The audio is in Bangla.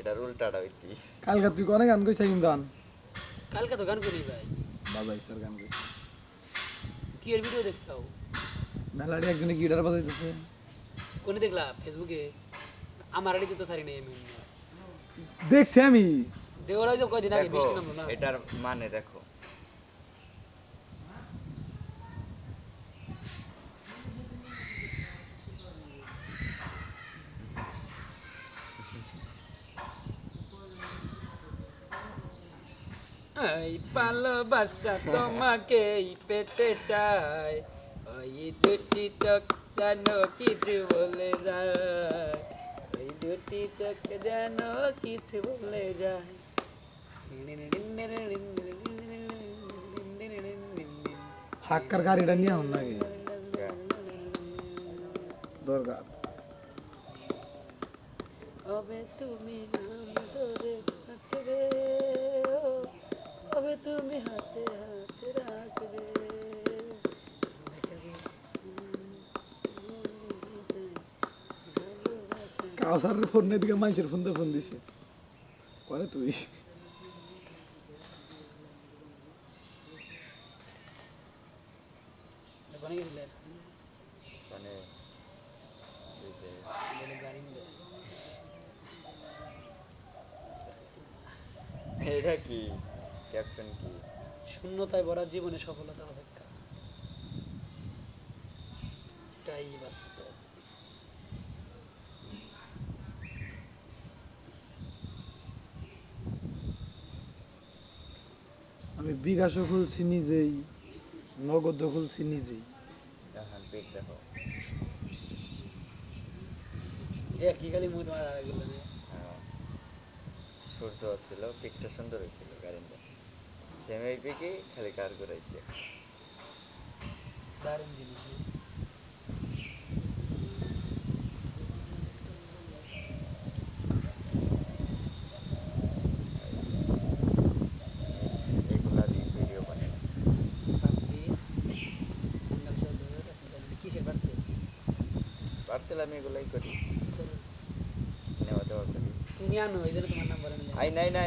এটার উল্টাটা হইতি কালকা তুই কোনে গান কইছিস ইমরান? কালকে তো গান করি ভাই। বাবা স্যার গান কইছিস কি এর ভিডিও দেখছাও মেলাডি একজনে গিটার বাজাইতেছে। কোনে দেখলা? ফেসবুকে আমার আড়িতে তো সারি নেই আমি। দেখছি আমি। দেওয়ালাই যে কয়দিন আগে বৃষ্টি নামলো না? এটার মানে দেখো এই ভালোবাসা তোমাকে পেতে চাই। ওই দুটি চোখ যেন কিছু বলে যায়। ওই দুটি চোখ যেন কিছু বলে যায়। হাক্কার গাড়িটা নিয়ে হন নাকি? দরকার। তুমি তুমি হাতে হাতে রাখবে। কাউসারের ফোন দিকে মানুষের ফোন দিয়ে ফোন দিছে। করে তুই? মানে। এটা কি? ক্যাপশন কি? শূন্যতায় ভরা জীবনে সফলতা অপেক্ষা। এটাই বাস্তব। আমি বিকাশও খুলছি নিজেই নগদও খুলছি নিজেই। দেখো। একই খালি মুখ তোমার হ্যাঁ। সূর্য ছিল পিকটা সুন্দর হয়েছিল গাড়িটা সেম এই পিকে খালি কার করাইছে দারুণ জিনিস পার্সেল আমি এগুলাই করি। নেওয়া দেওয়া করি। তুমি আনো এই জন্য তোমার নাম্বার আমি আই নাই নাই